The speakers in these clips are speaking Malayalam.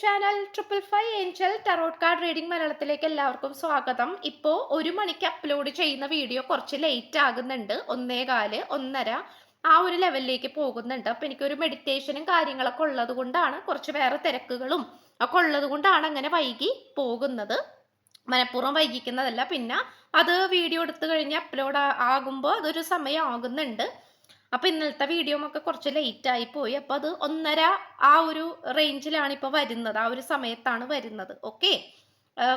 Channel triple five angel tarot card reading മലയാളത്തിലേക്ക് എല്ലാവർക്കും സ്വാഗതം. ഇപ്പോൾ ഒരു മണിക്ക് അപ്ലോഡ് ചെയ്യുന്ന വീഡിയോ കുറച്ച് ലേറ്റ് ആകുന്നുണ്ട്. ഒന്നേ കാൽ ഒന്നര ആ ഒരു ലെവലിലേക്ക് പോകുന്നുണ്ട്. അപ്പം എനിക്കൊരു മെഡിറ്റേഷനും കാര്യങ്ങളൊക്കെ ഉള്ളത് കൊണ്ടാണ് കുറച്ച് വേറെ തിരക്കുകളും ഒക്കെ ഉള്ളത് കൊണ്ടാണ് അങ്ങനെ വൈകി പോകുന്നത്. മനഃപൂർവം വൈകിക്കുന്നതല്ല. പിന്നെ അത് വീഡിയോ എടുത്തു കഴിഞ്ഞ് അപ്ലോഡ് ആകുമ്പോൾ അതൊരു സമയം ആകുന്നുണ്ട്. അപ്പൊ ഇന്നലത്തെ വീഡിയോ ഒക്കെ കുറച്ച് ലേറ്റ് ആയി പോയി. അപ്പൊ അത് ഒന്നര ആ ഒരു റേഞ്ചിലാണ് ഇപ്പൊ വരുന്നത്. ആ ഒരു സമയത്താണ് വരുന്നത്. ഓക്കെ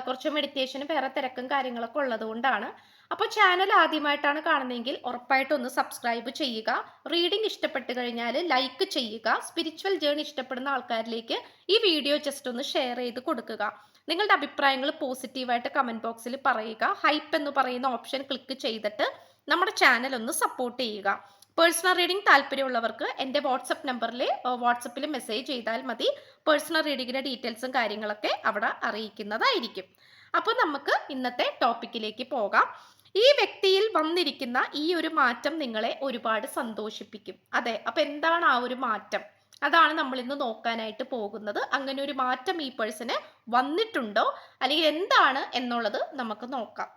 കുറച്ച് മെഡിറ്റേഷനും വേറെ തിരക്കും കാര്യങ്ങളൊക്കെ ഉള്ളത് കൊണ്ടാണ്. അപ്പോൾ ചാനൽ ആദ്യമായിട്ടാണ് കാണുന്നതെങ്കിൽ ഉറപ്പായിട്ടും ഒന്ന് സബ്സ്ക്രൈബ് ചെയ്യുക. റീഡിംഗ് ഇഷ്ടപ്പെട്ട് കഴിഞ്ഞാൽ ലൈക്ക് ചെയ്യുക. സ്പിരിച്വൽ ജേണി ഇഷ്ടപ്പെടുന്ന ആൾക്കാരിലേക്ക് ഈ വീഡിയോ ജസ്റ്റ് ഒന്ന് ഷെയർ ചെയ്ത് കൊടുക്കുക. നിങ്ങളുടെ അഭിപ്രായങ്ങൾ പോസിറ്റീവായിട്ട് കമന്റ് ബോക്സിൽ പറയുക. ഹൈപ്പ് എന്ന് പറയുന്ന ഓപ്ഷൻ ക്ലിക്ക് ചെയ്തിട്ട് നമ്മുടെ ചാനൽ ഒന്ന് സപ്പോർട്ട് ചെയ്യുക. പേഴ്സണൽ റീഡിംഗ് താല്പര്യമുള്ളവർക്ക് എന്റെ വാട്സപ്പ് നമ്പറിൽ വാട്സപ്പിൽ മെസ്സേജ് ചെയ്താൽ മതി. പേഴ്സണൽ റീഡിങ്ങിന്റെ ഡീറ്റെയിൽസും കാര്യങ്ങളൊക്കെ അവിടെ അറിയിക്കുന്നതായിരിക്കും. അപ്പോൾ നമുക്ക് ഇന്നത്തെ ടോപ്പിക്കിലേക്ക് പോകാം. ഈ വ്യക്തിയിൽ വന്നിരിക്കുന്ന ഈ ഒരു മാറ്റം നിങ്ങളെ ഒരുപാട് സന്തോഷിപ്പിക്കും. അതെ അപ്പം എന്താണ് ആ ഒരു മാറ്റം? അതാണ് നമ്മൾ ഇന്ന് നോക്കാനായിട്ട് പോകുന്നത്. അങ്ങനെ ഒരു മാറ്റം ഈ പേഴ്സന് വന്നിട്ടുണ്ടോ? അല്ലെങ്കിൽ എന്താണ് എന്നുള്ളത് നമുക്ക് നോക്കാം.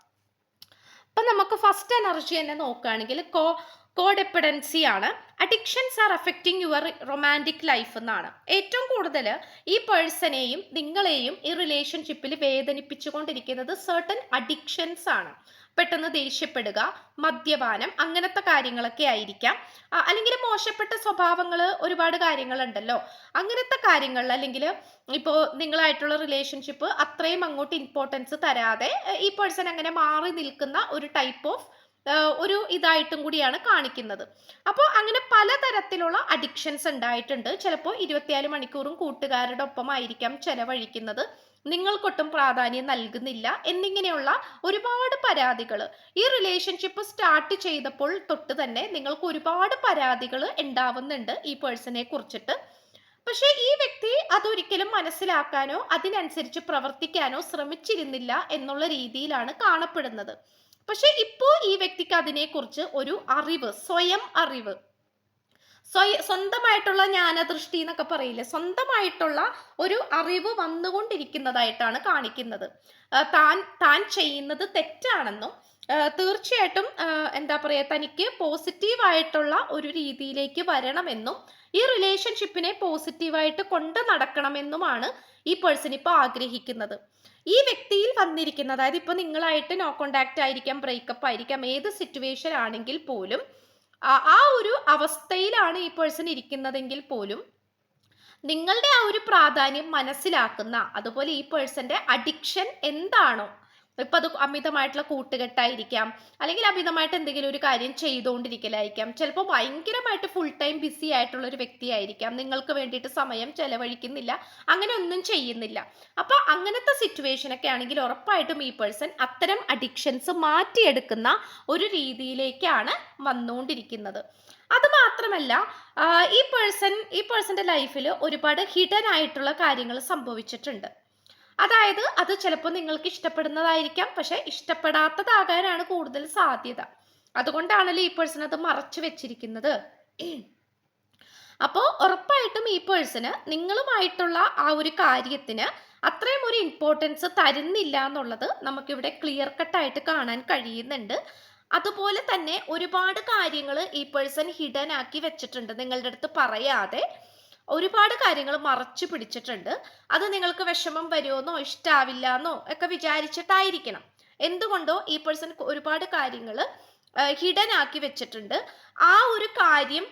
അപ്പം നമുക്ക് ഫസ്റ്റ് എനർജി തന്നെ നോക്കുകയാണെങ്കിൽ കോ കോഡെപ്പഡൻസി ആണ്. Addictions are affecting your romantic life എന്നാണ്. ഏറ്റവും കൂടുതൽ ഈ പേഴ്സണെയും നിങ്ങളെയും ഈ റിലേഷൻഷിപ്പിൽ വേദനിപ്പിച്ചുകൊണ്ടിരിക്കുന്നത് സെർട്ടൻ അഡിക്ഷൻസ് ആണ്. പെട്ടെന്ന് ദേഷ്യപ്പെടുക മദ്യപാനം അങ്ങനത്തെ കാര്യങ്ങളൊക്കെ ആയിരിക്കാം. അല്ലെങ്കിൽ മോശപ്പെട്ട സ്വഭാവങ്ങൾ ഒരുപാട് കാര്യങ്ങളുണ്ടല്ലോ. അങ്ങനത്തെ കാര്യങ്ങളിൽ അല്ലെങ്കിൽ ഇപ്പോൾ നിങ്ങളായിട്ടുള്ള റിലേഷൻഷിപ്പ് അത്രയും അങ്ങോട്ട് ഇമ്പോർട്ടൻസ് തരാതെ ഈ പേഴ്സൺ അങ്ങനെ മാറി നിൽക്കുന്ന ഒരു ടൈപ്പ് ഓഫ് ഒരു ഇതായിട്ടും കൂടിയാണ് കാണിക്കുന്നത്. അപ്പോൾ അങ്ങനെ പലതരത്തിലുള്ള അഡിക്ഷൻസ് ഉണ്ടായിട്ടുണ്ട്. ചിലപ്പോൾ ഇരുപത്തിനാല് മണിക്കൂറും കൂട്ടുകാരുടെ ഒപ്പമായിരിക്കാം ചെലവഴിക്കുന്നത്. നിങ്ങൾക്കൊട്ടും പ്രാധാന്യം നൽകുന്നില്ല എന്നിങ്ങനെയുള്ള ഒരുപാട് പരാതികൾ. ഈ റിലേഷൻഷിപ്പ് സ്റ്റാർട്ട് ചെയ്തപ്പോൾ തൊട്ട് തന്നെ നിങ്ങൾക്ക് ഒരുപാട് പരാതികൾ ഉണ്ടാവുന്നുണ്ട് ഈ പേഴ്സണെ കുറിച്ചിട്ട്. പക്ഷേ ഈ വ്യക്തി അതൊരിക്കലും മനസ്സിലാക്കാനോ അതിനനുസരിച്ച് പ്രവർത്തിക്കാനോ ശ്രമിച്ചിരുന്നില്ല എന്നുള്ള രീതിയിലാണ് കാണപ്പെടുന്നത്. പക്ഷേ ഇപ്പോൾ ഈ വ്യക്തിക്ക് അതിനെക്കുറിച്ച് ഒരു അറിവ് സ്വയം അറിവ് സ്വയ സ്വന്തമായിട്ടുള്ള ജ്ഞാനദൃഷ്ടി എന്നൊക്കെ പറയില്ലേ? സ്വന്തമായിട്ടുള്ള ഒരു അറിവ് വന്നുകൊണ്ടിരിക്കുന്നതായിട്ടാണ് കാണിക്കുന്നത്. താൻ താൻ ചെയ്യുന്നത് തെറ്റാണെന്നും തീർച്ചയായിട്ടും എന്താ പറയുക തനിക്ക് പോസിറ്റീവായിട്ടുള്ള ഒരു രീതിയിലേക്ക് വരണമെന്നും ഈ റിലേഷൻഷിപ്പിനെ പോസിറ്റീവായിട്ട് കൊണ്ട് നടക്കണമെന്നുമാണ് ഈ പേഴ്സൺ ഇപ്പോൾ ആഗ്രഹിക്കുന്നത്. ഈ വ്യക്തിയിൽ വന്നിരിക്കുന്ന അതായത് ഇപ്പോൾ നിങ്ങളായിട്ട് നോ കോണ്ടാക്ട് ആയിരിക്കാം ബ്രേക്കപ്പ് ആയിരിക്കാം ഏത് സിറ്റുവേഷൻ ആണെങ്കിൽ പോലും ആ ഒരു അവസ്ഥയിലാണ് ഈ പേഴ്സൺ ഇരിക്കുന്നതെങ്കിൽ പോലും നിങ്ങളുടെ ആ ഒരു പ്രാധാന്യം മനസ്സിലാക്കുന്ന അതുപോലെ ഈ പേഴ്സന്റെ അഡിക്ഷൻ എന്താണോ ഇപ്പൊ അത് അമിതമായിട്ടുള്ള കൂട്ടുകെട്ടായിരിക്കാം. അല്ലെങ്കിൽ അമിതമായിട്ട് എന്തെങ്കിലും ഒരു കാര്യം ചെയ്തുകൊണ്ടിരിക്കലായിരിക്കാം. ചിലപ്പോൾ ഭയങ്കരമായിട്ട് ഫുൾ ടൈം ബിസി ആയിട്ടുള്ള ഒരു വ്യക്തിയായിരിക്കാം. നിങ്ങൾക്ക് വേണ്ടിയിട്ട് സമയം ചെലവഴിക്കുന്നില്ല. അങ്ങനെ ഒന്നും ചെയ്യുന്നില്ല. അപ്പോൾ അങ്ങനത്തെ സിറ്റുവേഷൻ ഒക്കെ ആണെങ്കിൽ ഉറപ്പായിട്ടും ഈ പേഴ്സൺ അത്തരം അഡിക്ഷൻസ് മാറ്റിയെടുക്കുന്ന ഒരു രീതിയിലേക്കാണ് വന്നുകൊണ്ടിരിക്കുന്നത്. അത് മാത്രമല്ല ഈ പേഴ്സൺ ഈ പേഴ്സന്റെ ലൈഫിൽ ഒരുപാട് ഹിഡൻ ആയിട്ടുള്ള കാര്യങ്ങൾ സംഭവിച്ചിട്ടുണ്ട്. അതായത് അത് ചിലപ്പോൾ നിങ്ങൾക്ക് ഇഷ്ടപ്പെടുന്നതായിരിക്കാം പക്ഷെ ഇഷ്ടപ്പെടാത്തതാകാനാണ് കൂടുതൽ സാധ്യത. അതുകൊണ്ടാണല്ലോ ഈ പേഴ്സൺ അത് മറച്ചു വെച്ചിരിക്കുന്നത്. അപ്പോൾ ഉറപ്പായിട്ടും ഈ പേഴ്സണ് നിങ്ങളുമായിട്ടുള്ള ആ ഒരു കാര്യത്തിന് അത്രയും ഒരു ഇമ്പോർട്ടൻസ് തരുന്നില്ല എന്നുള്ളത് നമുക്കിവിടെ ക്ലിയർ കട്ടായിട്ട് കാണാൻ കഴിയുന്നുണ്ട്. അതുപോലെ തന്നെ ഒരുപാട് കാര്യങ്ങൾ ഈ പേഴ്സൺ ഹിഡൻ ആക്കി വെച്ചിട്ടുണ്ട്. നിങ്ങളുടെ അടുത്ത് പറയാതെ. ഒരുപാട് കാര്യങ്ങൾ മറച്ചു പിടിച്ചിട്ടുണ്ട്. അത് നിങ്ങൾക്ക് വിഷമം വരുമെന്നോ ഇഷ്ടാവില്ല എന്നോ ഒക്കെ വിചാരിച്ചിട്ടായിരിക്കണം. എന്തുകൊണ്ടോ ഈ പേഴ്സൺ ഒരുപാട് കാര്യങ്ങൾ ഹിഡൻ ആക്കി വെച്ചിട്ടുണ്ട്. ആ ഒരു കാര്യം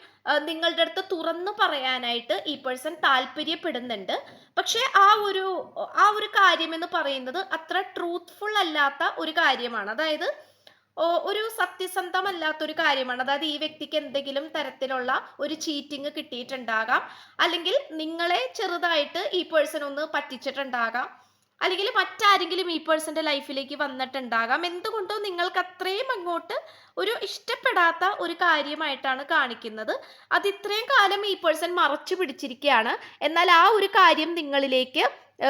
നിങ്ങളുടെ അടുത്ത് തുറന്നു പറയാനായിട്ട് ഈ പേഴ്സൺ താല്പര്യപ്പെടുന്നുണ്ട്. പക്ഷേ ആ ഒരു ആ ഒരു കാര്യം എന്ന് പറയുന്നത് അത്ര ട്രൂത്ത്ഫുൾ അല്ലാത്ത ഒരു കാര്യമാണ്. അതായത് ഒരു സത്യസന്ധമല്ലാത്തൊരു കാര്യമാണ്. അതായത് ഈ വ്യക്തിക്ക് എന്തെങ്കിലും തരത്തിലുള്ള ഒരു ചീറ്റിംഗ് കിട്ടിയിട്ടുണ്ടാകാം. അല്ലെങ്കിൽ നിങ്ങളെ ചെറുതായിട്ട് ഈ പേഴ്സൺ ഒന്ന് പറ്റിച്ചിട്ടുണ്ടാകാം. അല്ലെങ്കിൽ മറ്റാരെങ്കിലും ഈ പേഴ്സന്റെ ലൈഫിലേക്ക് വന്നിട്ടുണ്ടാകാം. എന്തുകൊണ്ടോ നിങ്ങൾക്ക് അത്രയും അങ്ങോട്ട് ഒരു ഇഷ്ടപ്പെടാത്ത ഒരു കാര്യമായിട്ടാണ് കാണിക്കുന്നത്. അത് ഇത്രയും കാലം ഈ പേഴ്സൺ മറച്ചു പിടിച്ചിരിക്കുകയാണ്. എന്നാൽ ആ ഒരു കാര്യം നിങ്ങളിലേക്ക്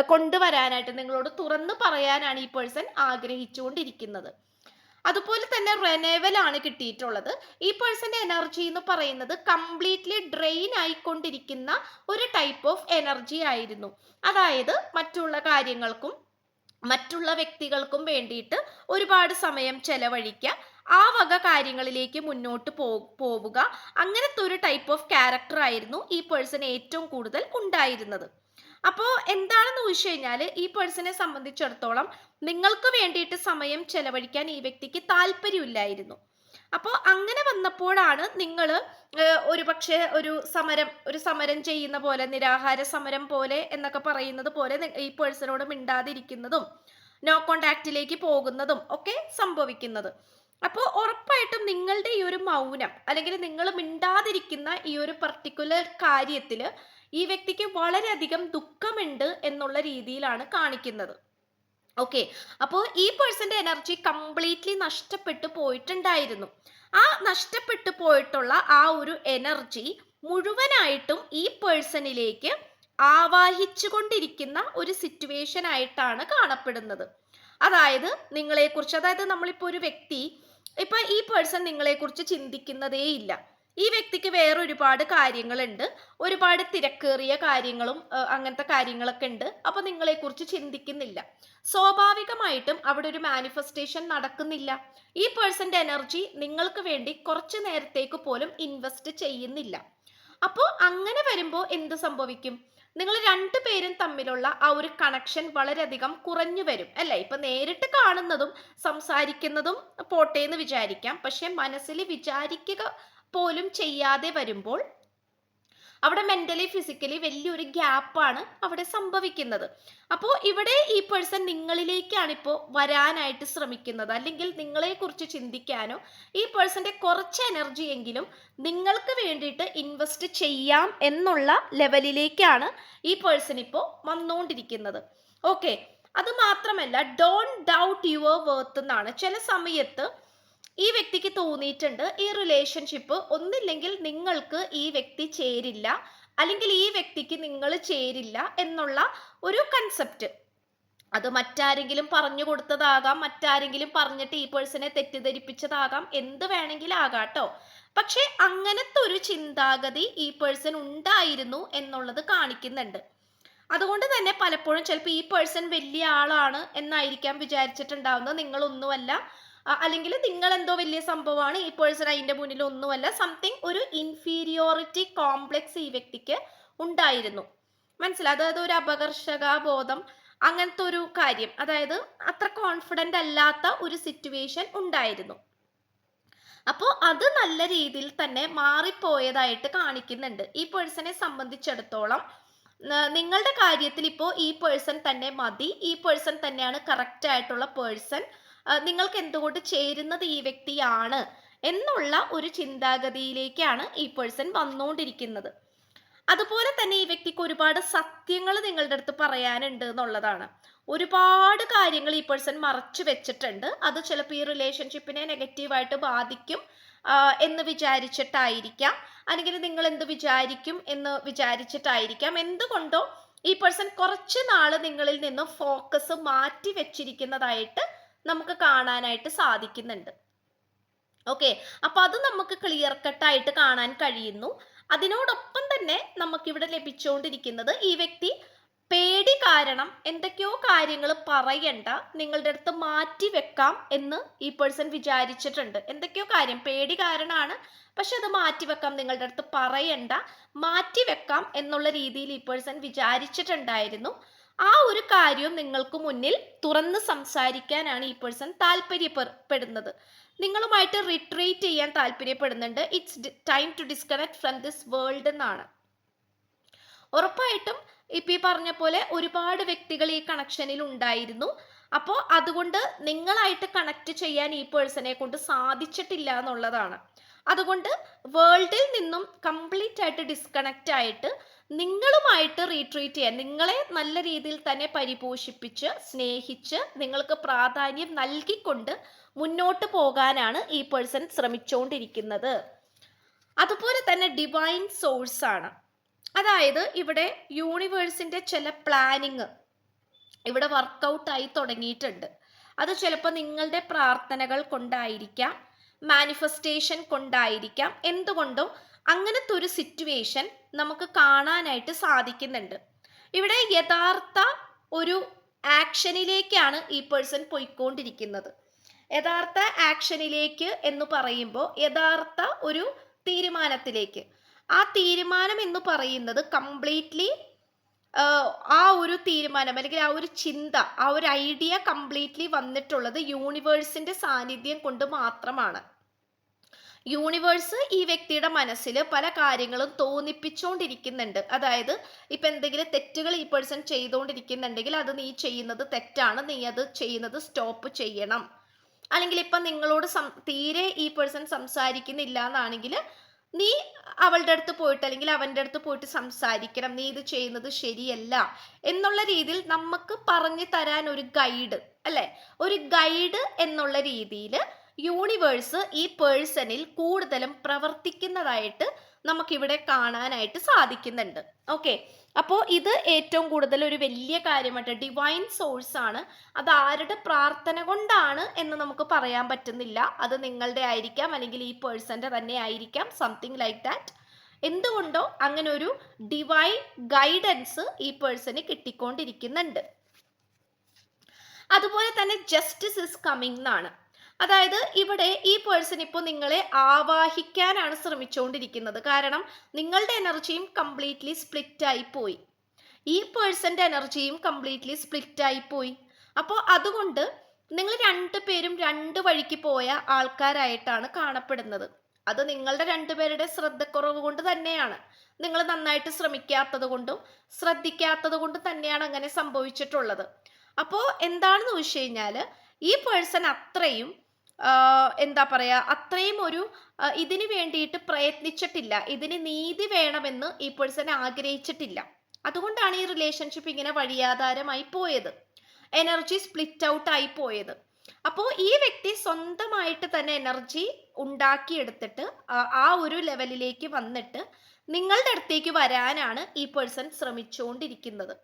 കൊണ്ടുവരാനായിട്ട് നിങ്ങളോട് തുറന്നു പറയാനാണ് ഈ പേഴ്സൺ ആഗ്രഹിച്ചുകൊണ്ടിരിക്കുന്നത്. അതുപോലെ തന്നെ റെനേവൽ ആണ് കിട്ടിയിട്ടുള്ളത്. ഈ പേഴ്സന്റെ എനർജി എന്ന് പറയുന്നത് കംപ്ലീറ്റ്ലി ഡ്രെയിൻ ആയിക്കൊണ്ടിരിക്കുന്ന ഒരു ടൈപ്പ് ഓഫ് എനർജി ആയിരുന്നു. അതായത് മറ്റുള്ള കാര്യങ്ങൾക്കും മറ്റുള്ള വ്യക്തികൾക്കും വേണ്ടിയിട്ട് ഒരുപാട് സമയം ചെലവഴിക്കുക ആ വക കാര്യങ്ങളിലേക്ക് മുന്നോട്ട് പോ പോവുക. അങ്ങനത്തെ ഒരു ടൈപ്പ് ഓഫ് ക്യാരക്ടർ ആയിരുന്നു ഈ പേഴ്സൺ ഏറ്റവും കൂടുതൽ ഉണ്ടായിരുന്നത്. അപ്പോൾ എന്താണെന്ന് ചോദിച്ചു കഴിഞ്ഞാൽ ഈ പേഴ്സണെ സംബന്ധിച്ചിടത്തോളം നിങ്ങൾക്ക് വേണ്ടിയിട്ട് സമയം ചെലവഴിക്കാൻ ഈ വ്യക്തിക്ക് താല്പര്യമില്ലായിരുന്നു. അപ്പോൾ അങ്ങനെ വന്നപ്പോഴാണ് നിങ്ങൾ ഒരു പക്ഷേ ഒരു സമരം ഒരു സമരം ചെയ്യുന്ന പോലെ നിരാഹാര സമരം പോലെ എന്നൊക്കെ പറയുന്നത് പോലെ ഈ പേഴ്സണോട് മിണ്ടാതിരിക്കുന്നതും നോ കോണ്ടാക്റ്റിലേക്ക് പോകുന്നതും ഒക്കെ സംഭവിക്കുന്നത്. അപ്പോൾ ഉറപ്പായിട്ടും നിങ്ങളുടെ ഈ ഒരു മൗനം അല്ലെങ്കിൽ നിങ്ങൾ മിണ്ടാതിരിക്കുന്ന ഈ ഒരു പർട്ടിക്കുലർ കാര്യത്തിൽ ഈ വ്യക്തിക്ക് വളരെയധികം ദുഃഖമുണ്ട് എന്നുള്ള രീതിയിലാണ് കാണിക്കുന്നത്. ഓക്കെ അപ്പോൾ ഈ പേഴ്സന്റെ എനർജി കംപ്ലീറ്റ്ലി നഷ്ടപ്പെട്ടു പോയിട്ടുണ്ടായിരുന്നു. ആ നഷ്ടപ്പെട്ടു പോയിട്ടുള്ള ആ ഒരു എനർജി മുഴുവനായിട്ടും ഈ പേഴ്സണിലേക്ക് ആവാഹിച്ചു കൊണ്ടിരിക്കുന്ന ഒരു സിറ്റുവേഷൻ ആയിട്ടാണ് കാണപ്പെടുന്നത്. അതായത് നിങ്ങളെക്കുറിച്ച് അതായത് നമ്മളിപ്പോൾ ഒരു വ്യക്തി ഇപ്പൊ ഈ പേഴ്സൺ നിങ്ങളെക്കുറിച്ച് ചിന്തിക്കുന്നതേ ഇല്ല ഈ വ്യക്തിക്ക് വേറെ ഒരുപാട് കാര്യങ്ങളുണ്ട്. ഒരുപാട് തിരക്കേറിയ കാര്യങ്ങളും അങ്ങനത്തെ കാര്യങ്ങളൊക്കെ ഉണ്ട്. അപ്പൊ നിങ്ങളെക്കുറിച്ച് ചിന്തിക്കുന്നില്ല. സ്വാഭാവികമായിട്ടും അവിടെ ഒരു മാനിഫെസ്റ്റേഷൻ നടക്കുന്നില്ല. ഈ പേഴ്സന്റെ എനർജി നിങ്ങൾക്ക് വേണ്ടി കുറച്ച് നേരത്തേക്ക് പോലും ഇൻവെസ്റ്റ് ചെയ്യുന്നില്ല. അപ്പോൾ അങ്ങനെ വരുമ്പോൾ എന്ത് സംഭവിക്കും? നിങ്ങൾ രണ്ടു പേരും തമ്മിലുള്ള ആ ഒരു കണക്ഷൻ വളരെയധികം കുറഞ്ഞു വരും അല്ലേ? ഇപ്പൊ നേരിട്ട് കാണുന്നതും സംസാരിക്കുന്നതും പോട്ടെ എന്ന് വിചാരിക്കാം. പക്ഷെ മനസ്സിൽ വിചാരിക്കുക പോലും ചെയ്യാതെ വരുമ്പോൾ അവിടെ മെന്റലി ഫിസിക്കലി വലിയൊരു ഗ്യാപ്പാണ് അവിടെ സംഭവിക്കുന്നത്. അപ്പോൾ ഇവിടെ ഈ പേഴ്സൺ നിങ്ങളിലേക്കാണ് ഇപ്പോൾ വരാനായിട്ട് ശ്രമിക്കുന്നത്. അല്ലെങ്കിൽ നിങ്ങളെക്കുറിച്ച് ചിന്തിക്കാനോ ഈ പേഴ്സന്റെ കുറച്ച് എനർജി എങ്കിലും നിങ്ങൾക്ക് വേണ്ടിയിട്ട് ഇൻവെസ്റ്റ് ചെയ്യാം എന്നുള്ള ലെവലിലേക്കാണ് ഈ പേഴ്സൺ ഇപ്പോൾ വന്നുകൊണ്ടിരിക്കുന്നത് ഓക്കെ അത് മാത്രമല്ല ഡോൺ ഡൗട്ട് യുവർ വർത്ത് എന്നാണ്. ചില സമയത്ത് ഈ വ്യക്തിക്ക് തോന്നിയിട്ടുണ്ട് ഈ റിലേഷൻഷിപ്പ് ഒന്നില്ലെങ്കിൽ നിങ്ങൾക്ക് ഈ വ്യക്തി ചേരില്ല അല്ലെങ്കിൽ ഈ വ്യക്തിക്ക് നിങ്ങൾ ചേരില്ല എന്നുള്ള ഒരു കൺസെപ്റ്റ് അത് മറ്റാരെങ്കിലും പറഞ്ഞു കൊടുത്തതാകാം മറ്റാരെങ്കിലും പറഞ്ഞിട്ട് ഈ പേഴ്സണെ തെറ്റിദ്ധരിപ്പിച്ചതാകാം എന്ത് വേണമെങ്കിലും ആകാട്ടോ. പക്ഷെ അങ്ങനത്തെ ഒരു ചിന്താഗതി ഈ പേഴ്സൺ ഉണ്ടായിരുന്നു എന്നുള്ളത് കാണിക്കുന്നുണ്ട്. അതുകൊണ്ട് തന്നെ പലപ്പോഴും ചിലപ്പോൾ ഈ പേഴ്സൺ വലിയ ആളാണ് എന്നായിരിക്കാം വിചാരിച്ചിട്ടുണ്ടാവുന്നത്. നിങ്ങളൊന്നുമല്ല അല്ലെങ്കിൽ നിങ്ങൾ എന്തോ വലിയ സംഭവമാണ്. ഈ പേഴ്സൺ അതിന്റെ മുന്നിൽ ഒന്നുമല്ല സംതിങ് ഒരു ഇൻഫീരിയോറിറ്റി കോംപ്ലക്സ് ഈ വ്യക്തിക്ക് ഉണ്ടായിരുന്നു. മനസ്സിലായി അതായത് ഒരു അപകർഷക ബോധം അങ്ങനത്തെ ഒരു കാര്യം. അതായത് അത്ര കോൺഫിഡന്റ് അല്ലാത്ത ഒരു സിറ്റുവേഷൻ ഉണ്ടായിരുന്നു. അപ്പോൾ അത് നല്ല രീതിയിൽ തന്നെ മാറിപ്പോയതായിട്ട് കാണിക്കുന്നുണ്ട്. ഈ പേഴ്സണെ സംബന്ധിച്ചിടത്തോളം നിങ്ങളുടെ കാര്യത്തിൽ ഇപ്പോൾ ഈ പേഴ്സൺ തന്നെ മതി. ഈ പേഴ്സൺ തന്നെയാണ് കറക്റ്റ് ആയിട്ടുള്ള പേഴ്സൺ നിങ്ങൾക്ക് എന്തുകൊണ്ട് ചേരുന്നത് ഈ വ്യക്തിയാണ് എന്നുള്ള ഒരു ചിന്താഗതിയിലേക്കാണ് ഈ പേഴ്സൺ വന്നുകൊണ്ടിരിക്കുന്നത് അതുപോലെ തന്നെ ഈ വ്യക്തിക്ക് ഒരുപാട് സത്യങ്ങൾ നിങ്ങളുടെ അടുത്ത് പറയാനുണ്ട് എന്നുള്ളതാണ്. ഒരുപാട് കാര്യങ്ങൾ ഈ പേഴ്സൺ മറച്ചു വെച്ചിട്ടുണ്ട്. അത് ചിലപ്പോൾ ഈ റിലേഷൻഷിപ്പിനെ നെഗറ്റീവായിട്ട് ബാധിക്കും എന്ന് വിചാരിച്ചിട്ടായിരിക്കാം. അല്ലെങ്കിൽ നിങ്ങൾ എന്ത് വിചാരിക്കും എന്ന് വിചാരിച്ചിട്ടായിരിക്കാം. എന്തുകൊണ്ടോ ഈ പേഴ്സൺ കുറച്ച് നാൾ നിങ്ങളിൽ നിന്ന് ഫോക്കസ് മാറ്റി വെച്ചിരിക്കുന്നതായിട്ട് നമുക്ക് കാണാനായിട്ട് സാധിക്കുന്നുണ്ട്. ഓക്കെ അപ്പൊ അത് നമുക്ക് ക്ലിയർ കട്ടായിട്ട് കാണാൻ കഴിയുന്നു. അതിനോടൊപ്പം തന്നെ നമുക്കിവിടെ ലഭിച്ചുകൊണ്ടിരിക്കുന്നത് ഈ വ്യക്തി പേടി കാരണം എന്തൊക്കെയോ കാര്യങ്ങൾ പറയണ്ട നിങ്ങളുടെ അടുത്ത് മാറ്റി വെക്കാം എന്ന് ഈ പേഴ്സൺ വിചാരിച്ചിട്ടുണ്ട്. എന്തൊക്കെയോ കാര്യം പേടി കാരണമാണ് പക്ഷെ അത് മാറ്റി വെക്കാം നിങ്ങളുടെ അടുത്ത് പറയണ്ട മാറ്റി വെക്കാം എന്നുള്ള രീതിയിൽ ഈ പേഴ്സൺ വിചാരിച്ചിട്ടുണ്ടായിരുന്നു. ആ ഒരു കാര്യം നിങ്ങൾക്ക് മുന്നിൽ തുറന്ന് സംസാരിക്കാനാണ് ഈ പേഴ്സൺ താല്പര്യപ്പെടുന്നത്. നിങ്ങളുമായിട്ട് റിട്രീറ്റ് ചെയ്യാൻ താല്പര്യപ്പെടുന്നുണ്ട്. It's time to disconnect from this world എന്നാണ്. ഉറപ്പായിട്ടും ഇപ്പം ഈ പറഞ്ഞ പോലെ ഒരുപാട് വ്യക്തികൾ ഈ കണക്ഷനിൽ ഉണ്ടായിരുന്നു. അപ്പോൾ അതുകൊണ്ട് നിങ്ങളായിട്ട് കണക്ട് ചെയ്യാൻ ഈ പേഴ്സണെ കൊണ്ട് സാധിച്ചിട്ടില്ല എന്നുള്ളതാണ്. അതുകൊണ്ട് വേൾഡിൽ നിന്നും കംപ്ലീറ്റ് ആയിട്ട് ഡിസ്കണക്റ്റ് ആയിട്ട് നിങ്ങളുമായിട്ട് റീട്രീറ്റ് ചെയ്യാൻ നിങ്ങളെ നല്ല രീതിയിൽ തന്നെ പരിപോഷിപ്പിച്ച് സ്നേഹിച്ച് നിങ്ങൾക്ക് പ്രാധാന്യം നൽകിക്കൊണ്ട് മുന്നോട്ട് പോകാനാണ് ഈ പേഴ്സൺ ശ്രമിച്ചുകൊണ്ടിരിക്കുന്നത് അതുപോലെ തന്നെ ഡിവൈൻ സോഴ്സ് ആണ്. അതായത് ഇവിടെ യൂണിവേഴ്സിന്റെ ചില പ്ലാനിങ് ഇവിടെ വർക്കൗട്ട് ആയി തുടങ്ങിയിട്ടുണ്ട്. അത് ചിലപ്പോൾ നിങ്ങളുടെ പ്രാർത്ഥനകൾ കൊണ്ടായിരിക്കാം മാനിഫെസ്റ്റേഷൻ കൊണ്ടായിരിക്കാം. എന്തുകൊണ്ടും അങ്ങനത്തെ ഒരു സിറ്റുവേഷൻ നമുക്ക് കാണാനായിട്ട് സാധിക്കുന്നുണ്ട്. ഇവിടെ യഥാർത്ഥ ഒരു ആക്ഷനിലേക്കാണ് ഈ പേഴ്സൺ പോയിക്കൊണ്ടിരിക്കുന്നത്. യഥാർത്ഥ ആക്ഷനിലേക്ക് എന്ന് പറയുമ്പോൾ യഥാർത്ഥ ഒരു തീരുമാനത്തിലേക്ക്. ആ തീരുമാനം എന്ന് പറയുന്നത് കംപ്ലീറ്റ്ലി ആ ഒരു തീരുമാനം അല്ലെങ്കിൽ ആ ഒരു ചിന്ത ആ ഒരു ഐഡിയ കംപ്ലീറ്റ്ലി വന്നിട്ടുള്ളത് യൂണിവേഴ്സിന്റെ സാന്നിധ്യം കൊണ്ട് മാത്രമാണ്. യൂണിവേഴ്സ് ഈ വ്യക്തിയുടെ മനസ്സിൽ പല കാര്യങ്ങളും തോന്നിപ്പിച്ചുകൊണ്ടിരിക്കുന്നുണ്ട് അതായത് ഇപ്പം എന്തെങ്കിലും തെറ്റുകൾ ഈ പേഴ്സൺ ചെയ്തുകൊണ്ടിരിക്കുന്നുണ്ടെങ്കിൽ അത് നീ ചെയ്യുന്നത് തെറ്റാണ്. നീ അത് ചെയ്യുന്നത് സ്റ്റോപ്പ് ചെയ്യണം. അല്ലെങ്കിൽ ഇപ്പം നിങ്ങളോട് തീരെ ഈ പേഴ്സൺ സംസാരിക്കുന്നില്ല എന്നാണെങ്കിൽ നീ അവളുടെ അടുത്ത് പോയിട്ട് അല്ലെങ്കിൽ അവന്റെ അടുത്ത് പോയിട്ട് സംസാരിക്കണം. നീ ഇത് ചെയ്യുന്നത് ശരിയല്ല എന്നുള്ള രീതിയിൽ നമുക്ക് പറഞ്ഞു തരാൻ ഒരു ഗൈഡ് അല്ലെ? ഒരു ഗൈഡ് എന്നുള്ള രീതിയിൽ യൂണിവേഴ്സ് ഈ പേഴ്സണിൽ കൂടുതലും പ്രവർത്തിക്കുന്നതായിട്ട് നമുക്കിവിടെ കാണാനായിട്ട് സാധിക്കുന്നുണ്ട്. ഓക്കെ അപ്പോൾ ഇത് ഏറ്റവും കൂടുതൽ ഒരു വലിയ കാര്യമായിട്ട് ഡിവൈൻ സോഴ്സ് ആണ്. അത് ആരുടെ പ്രാർത്ഥന കൊണ്ടാണ് എന്ന് നമുക്ക് പറയാൻ പറ്റുന്നില്ല. അത് നിങ്ങളുടെ ആയിരിക്കാം അല്ലെങ്കിൽ ഈ പേഴ്സന്റെ തന്നെ ആയിരിക്കാം സംതിങ് ലൈക്ക് ദാറ്റ് എന്തുകൊണ്ടോ അങ്ങനെ ഒരു ഡിവൈൻ ഗൈഡൻസ് ഈ പേഴ്സന് കിട്ടിക്കൊണ്ടിരിക്കുന്നുണ്ട്. അതുപോലെ തന്നെ ജസ്റ്റിസ് ഇസ് കമ്മിങ് എന്നാണ്. അതായത് ഇവിടെ ഈ പേഴ്സൺ ഇപ്പോൾ നിങ്ങളെ ആവാഹിക്കാനാണ് ശ്രമിച്ചുകൊണ്ടിരിക്കുന്നത് കാരണം നിങ്ങളുടെ എനർജിയും കംപ്ലീറ്റ്ലി സ്പ്ലിറ്റ് ആയി പോയി. ഈ പേഴ്സന്റെ എനർജിയും കംപ്ലീറ്റ്ലി സ്പ്ലിറ്റ് ആയി പോയി. അപ്പോൾ അതുകൊണ്ട് നിങ്ങൾ രണ്ടു പേരും രണ്ട് വഴിക്ക് പോയ ആൾക്കാരായിട്ടാണ് കാണപ്പെടുന്നത്. അത് നിങ്ങളുടെ രണ്ടുപേരുടെ ശ്രദ്ധക്കുറവ് കൊണ്ട് തന്നെയാണ്. നിങ്ങൾ നന്നായിട്ട് ശ്രമിക്കാത്തത് കൊണ്ടും ശ്രദ്ധിക്കാത്തത് കൊണ്ടും തന്നെയാണ് അങ്ങനെ സംഭവിച്ചിട്ടുള്ളത്. അപ്പോൾ എന്താണെന്ന് ചോദിച്ചു കഴിഞ്ഞാൽ ഈ പേഴ്സൺ അത്രയും എന്താ പറയുക അത്രയും ഒരു ഇതിന് വേണ്ടിയിട്ട് പ്രയത്നിച്ചിട്ടില്ല. ഇതിന് നീതി വേണമെന്ന് ഈ പേഴ്സൺ ആഗ്രഹിച്ചിട്ടില്ല. അതുകൊണ്ടാണ് ഈ റിലേഷൻഷിപ്പ് ഇങ്ങനെ വഴിയാധാരമായി പോയത്. എനർജി സ്പ്ലിറ്റ് ഔട്ട് ആയി പോയത്. അപ്പോൾ ഈ വ്യക്തി സ്വന്തമായിട്ട് തന്നെ എനർജി ഉണ്ടാക്കിയെടുത്തിട്ട് ആ ഒരു ലെവലിലേക്ക് വന്നിട്ട് നിങ്ങളുടെ അടുത്തേക്ക് വരാനാണ് ഈ പേഴ്സൺ ശ്രമിച്ചുകൊണ്ടിരിക്കുന്നത്.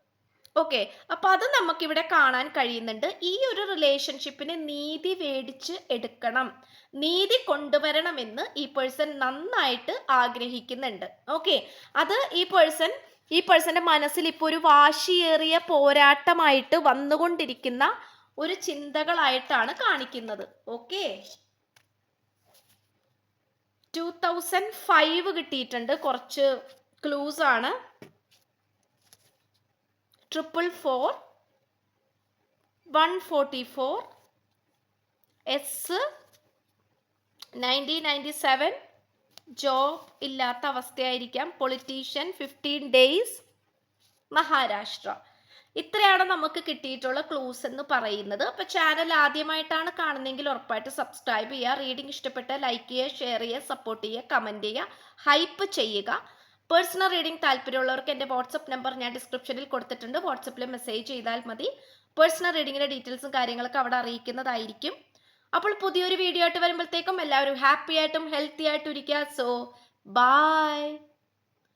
ഓക്കെ അപ്പോൾ അത് നമുക്കിവിടെ കാണാൻ കഴിയുന്നുണ്ട്. ഈ ഒരു റിലേഷൻഷിപ്പിന് നീതി മേടിച്ച് എടുക്കണം. നീതി കൊണ്ടുവരണമെന്ന് ഈ പേഴ്സൺ നന്നായിട്ട് ആഗ്രഹിക്കുന്നുണ്ട്. ഓക്കെ അത് ഈ പേഴ്സൺ ഈ പേഴ്സന്റെ മനസ്സിൽ ഇപ്പോൾ ഒരു വാശിയേറിയ പോരാട്ടമായിട്ട് വന്നുകൊണ്ടിരിക്കുന്ന ഒരു ചിന്തകളായിട്ടാണ് കാണിക്കുന്നത്. ഓക്കെ ടു തൗസൻഡ് ഫൈവ് കിട്ടിയിട്ടുണ്ട്. കുറച്ച് ക്ലൂസ് ആണ്. Triple four one forty four S nineteen ninety seven job ഇല്ലാത്ത അവസ്ഥയായിരിക്കാം. Politician fifteen days Maharashtra. ഇത്രയാണ് നമുക്ക് കിട്ടിയിട്ടുള്ള ക്ലൂസ് എന്ന് പറയുന്നത്. അപ്പോൾ ചാനൽ ആദ്യമായിട്ടാണ് കാണുന്നതെങ്കിൽ ഉറപ്പായിട്ട് സബ്സ്ക്രൈബ് ചെയ്യുക റീഡിംഗ് ഇഷ്ടപ്പെട്ട ലൈക്ക് ചെയ്യുക ഷെയർ ചെയ്യുക സപ്പോർട്ട് ചെയ്യുക കമന്റ് ചെയ്യുക ഹൈപ്പ് ചെയ്യുക. പേഴ്സണൽ റീഡിംഗ് താല്പര്യമുള്ളവർക്ക് എന്റെ വാട്സപ്പ് നമ്പർ ഞാൻ ഡിസ്ക്രിപ്ഷനിൽ കൊടുത്തിട്ടുണ്ട്. വാട്സപ്പിൽ മെസ്സേജ് ചെയ്താൽ മതി. പേഴ്സണൽ റീഡിങ്ങിന്റെ ഡീറ്റെയിൽസും കാര്യങ്ങളൊക്കെ അവിടെ അറിയിക്കുന്നതായിരിക്കും. അപ്പോൾ പുതിയൊരു വീഡിയോ ആയിട്ട് വരുമ്പോഴത്തേക്കും എല്ലാവരും ഹാപ്പി ആയിട്ടും ഹെൽത്തി ആയിട്ടും ഇരിക്കുക. So bye